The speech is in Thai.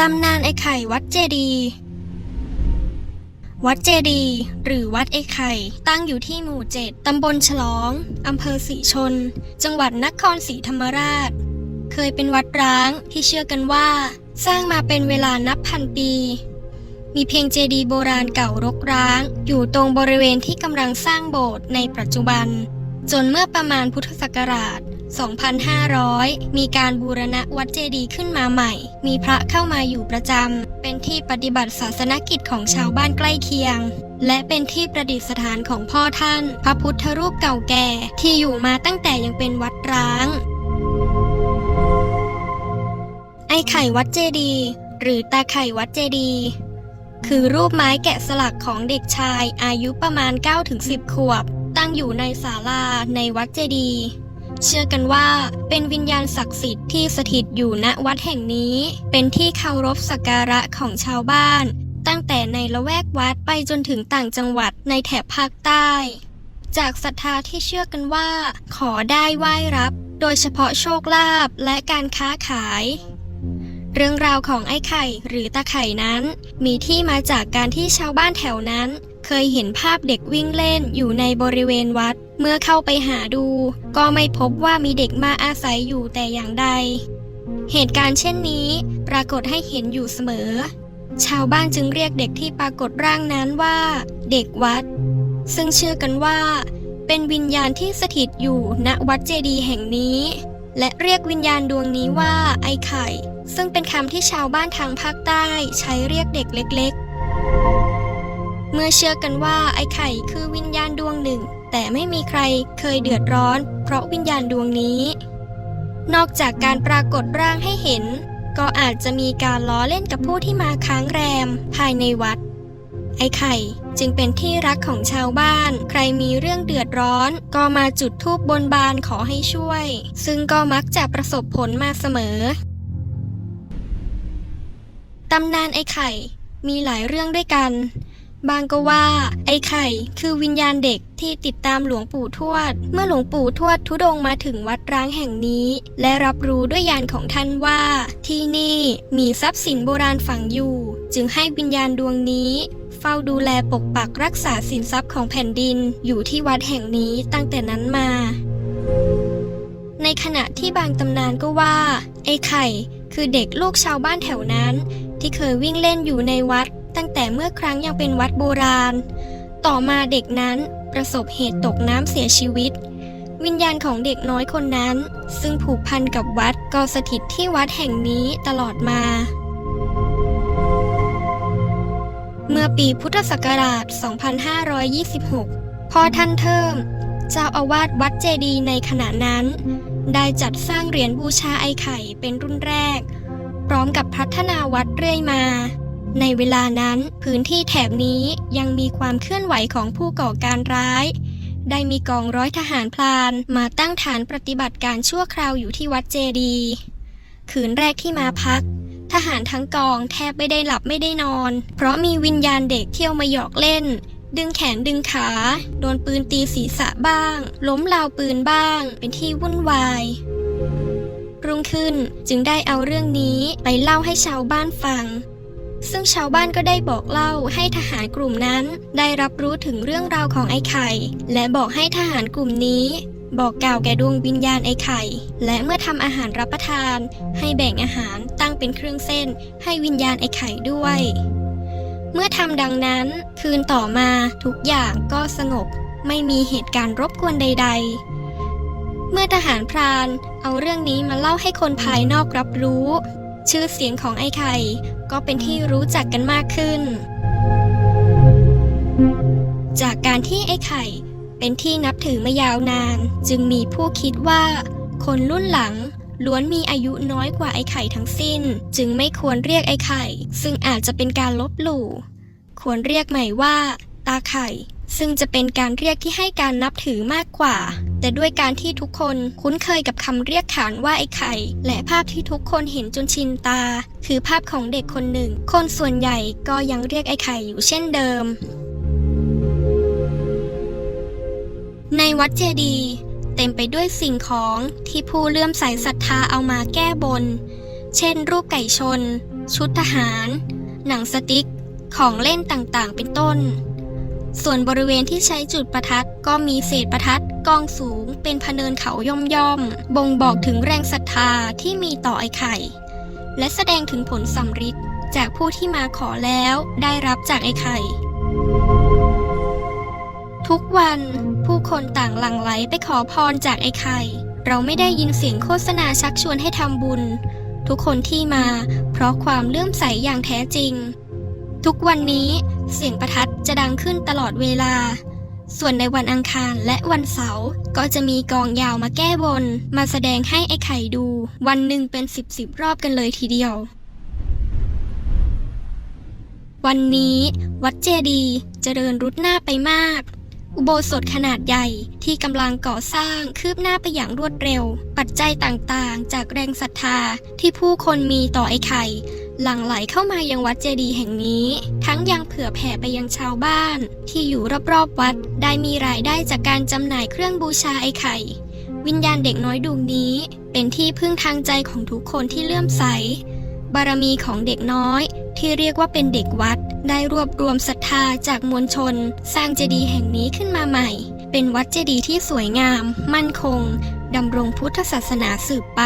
ตำนานไอ้ไข่วัดเจดี วัดเจดี หรือวัดไอ้ไข่ ตั้งอยู่ที่หมู่เจ็ดตำบลฉลอง อำเภอศรีชน จังหวัดนครศรีธรรมราช เคยเป็นวัดร้างที่เชื่อกันว่า สร้างมาเป็นเวลานับพันปี มีเพียงเจดีโบราณเก่ารกร้าง อยู่ตรงบริเวณที่กำลังสร้างโบสถ์ในปัจจุบัน จนเมื่อประมาณพุทธศักราช 2,500 มีการบูรณะวัดเจดีย์ขึ้นมาใหม่ มีพระเข้ามาอยู่ประจำ เป็นที่ปฏิบัติศาสนกิจของชาวบ้านใกล้เคียง และเป็นที่ประดิษฐานของพ่อท่าน พระพุทธรูปเก่าแก่ที่อยู่มาตั้งแต่ยังเป็นวัดร้าง ไอ้ไข่วัดเจดีย์หรือตาไข่วัดเจดีย์คือรูปไม้แกะสลักของเด็กชายอายุประมาณ 9-10 ขวบ ตั้งอยู่ในศาลาในวัดเจดีย์ เชื่อกันว่า เป็นวิญญาณศักดิ์สิทธิ์ที่สถิตอยู่ณวัดแห่งนี้ เป็นที่เคารพสักการะของชาวบ้าน ตั้งแต่ในละแวกวัดไปจนถึงต่างจังหวัดในแถบภาคใต้ จากศรัทธาที่เชื่อกันว่า ขอได้ไหว้รับ โดยเฉพาะโชคลาภและการค้าขายเรื่องราวของไอ้ไข่หรือตาไข่นั้น มีที่มาจากการที่ชาวบ้านแถวนั้น เคยเห็นภาพเด็กวิ่งเล่นอยู่ในบริเวณวัด เมื่อเข้าไปหาดู ก็ไม่พบว่ามีเด็กมาอาศัยอยู่แต่อย่างใด เหตุการณ์เช่นนี้ปรากฏให้เห็นอยู่เสมอ ชาวบ้านจึงเรียกเด็กที่ปรากฏร่างนั้นว่า เด็กวัด ซึ่งเชื่อกันว่า เป็นวิญญาณที่สถิตอยู่ณวัดเจดีย์แห่งนี้ และเรียกวิญญาณดวงนี้ว่าไอ้ไข่ ซึ่งเป็นคำที่ชาวบ้านทางภาคใต้ใช้เรียกเด็กเล็ก เมื่อเชื่อกันว่าไอ้ไข่คือวิญญาณดวงหนึ่ง แต่ไม่มีใครเคยเดือดร้อน เพราะวิญญาณดวงนี้ นอกจากการปรากฏร่างให้เห็น ก็อาจจะมีการล้อเล่นกับผู้ที่มาค้างแรม ภายในวัด ไอ้ไข่จึงเป็นที่รักของชาวบ้าน ใครมีเรื่องเดือดร้อน ก็มาจุดธูปบนบานขอให้ช่วย ซึ่งก็มักจะประสบผลมาเสมอตำนานไอ้ไข่มีหลายเรื่องด้วยกัน บางก็ว่า ไอ้ไข่คือวิญญาณเด็กที่ติดตามหลวงปู่ทวด เมื่อหลวงปู่ทวดทุดงมาถึงวัดร้างแห่งนี้ และรับรู้ด้วยญาณของท่านว่า ที่นี่มีทรัพย์สินโบราณฝังอยู่ จึงให้วิญญาณดวงนี้ เฝ้าดูแลปกปักรักษาสินทรัพย์ของแผ่นดินอยู่ที่วัดแห่งนี้ตั้งแต่นั้นมา ในขณะที่บางตำนานก็ว่า ไอ้ไข่คือเด็กลูกชาวบ้านแถวนั้น ที่เคยวิ่งเล่นอยู่ในวัด ตั้งแต่เมื่อครั้งยังเป็นวัดโบราณ ต่อมาเด็กนั้นประสบเหตุตกน้ำเสียชีวิต วิญญาณของเด็กน้อยคนนั้น ซึ่งผูกพันกับวัดก็สถิตที่วัดแห่งนี้ตลอดมา เมื่อปีพุทธศักราช 2526 พ่อท่านเทิมเจ้าอาวาสวัดเจดีในขณะนั้น ได้จัดสร้างเหรียญบูชาไอ้ไข่เป็นรุ่นแรก พร้อมกับพัฒนาวัดเรื่อยมา ในเวลานั้นพื้นที่แถบนี้ยังมีความเคลื่อนไหวของผู้ก่อการร้าย ได้มีกองร้อยทหารพลานมาตั้งฐานปฏิบัติการชั่วคราวอยู่ที่วัดเจดีคืนแรกที่มาพัก ทหารทั้งกองแทบไม่ได้หลับไม่ได้นอน เพราะมีวิญญาณเด็กเที่ยวมาหยอกเล่น ดึงแขนดึงขา โดนปืนตีศีรษะบ้าง ล้มราวปืนบ้าง เป็นที่วุ่นวายรุ่งขึ้นจึงได้เอาเรื่องนี้ไปเล่าให้ชาวบ้านฟัง ซึ่งชาวบ้านก็ได้บอกเล่าให้ทหารกลุ่มนั้นได้รับรู้ถึงเรื่องราวของไอ้ไข่ และบอกให้ทหารกลุ่มนี้บอกกล่าวแก่ดวงวิญญาณไอ้ไข่ และเมื่อทำอาหารรับประทาน ให้แบ่งอาหารตั้งเป็นเครื่องเส้น ให้วิญญาณไอ้ไข่ด้วย เมื่อทำดังนั้นคืนต่อมาทุกอย่างก็สงบ ไม่มีเหตุการณ์รบกวนใด ๆ เมื่อทหารพรานเอาเรื่องนี้มาเล่าให้คนภายนอกรับรู้ ชื่อเสียงของไอ้ไข่ก็เป็นที่รู้จักกันมากขึ้น จากการที่ไอ้ไข่เป็นที่นับถือมายาวนาน จึงมีผู้คิดว่า คนรุ่นหลังล้วนมีอายุน้อยกว่าไอ้ไข่ทั้งสิ้น จึงไม่ควรเรียกไอ้ไข่ ซึ่งอาจจะเป็นการลบหลู่ ควรเรียกใหม่ว่า ตาไข่ซึ่งจะเป็นการเรียกที่ให้การนับถือมากกว่า แต่ด้วยการที่ทุกคนคุ้นเคยกับคำเรียกขานว่าไอ้ไข่ และภาพที่ทุกคนเห็นจนชินตา คือภาพของเด็กคนหนึ่ง คนส่วนใหญ่ก็ยังเรียกไอ้ไข่อยู่เช่นเดิม ในวัดเจดีย์เต็มไปด้วยสิ่งของที่ผู้เลื่อมใสศรัทธาเอามาแก้บน เช่น รูปไก่ชน ชุดทหาร หนังสติ๊ก ของเล่นต่างๆ เป็นต้น ส่วนบริเวณที่ใช้จุดประทัดก็มีเศษประทัดกองสูงเป็นพเนินเขาย่อมย่อมบ่งบอกถึงแรงศรัทธาที่มีต่อไอ้ไข่ และแสดงถึงผลสำฤทธิ์จากผู้ที่มาขอแล้วได้รับจากไอ้ไข่ ทุกวันผู้คนต่างหลั่งไหลไปขอพรจากไอ้ไข่ เราไม่ได้ยินเสียงโฆษณาชักชวนให้ทำบุญ ทุกคนที่มาเพราะความเลื่อมใสอย่างแท้จริง ทุกวันนี้เสียงประทัด จะดังขึ้นตลอดเวลา ส่วนในวันอังคารและวันเสาร์ก็จะมีกองยาวมาแก้บน มาแสดงให้ไอ้ไข่ดู วันหนึ่งเป็นสิบสิบรอบกันเลยทีเดียว วันนี้วัดเจดีย์เจริญรุดหน้าไปมาก อุโบสถขนาดใหญ่ที่กำลังก่อสร้างคืบหน้าไปอย่างรวดเร็ว ปัจจัยต่างๆ จากแรงศรัทธาที่ผู้คนมีต่อไอ้ไข่ หลั่งไหลเข้ามายังวัดเจดีย์แห่งนี้ ทั้งยังเผื่อแผ่ไปยังชาวบ้าน ที่อยู่รอบๆวัดได้มีรายได้จากการจำหน่ายเครื่องบูชาไอ้ไข่ วิญญาณเด็กน้อยดวงนี้ เป็นที่พึ่งทางใจของทุกคนที่เลื่อมใส บารมีของเด็กน้อย ที่เรียกว่าเป็นเด็กวัด ได้รวบรวมศรัทธาจากมวลชน สร้างเจดีย์แห่งนี้ขึ้นมาใหม่ เป็นวัดเจดีย์ที่สวยงาม มั่นคงดำรงพุทธศาสนาสืบไป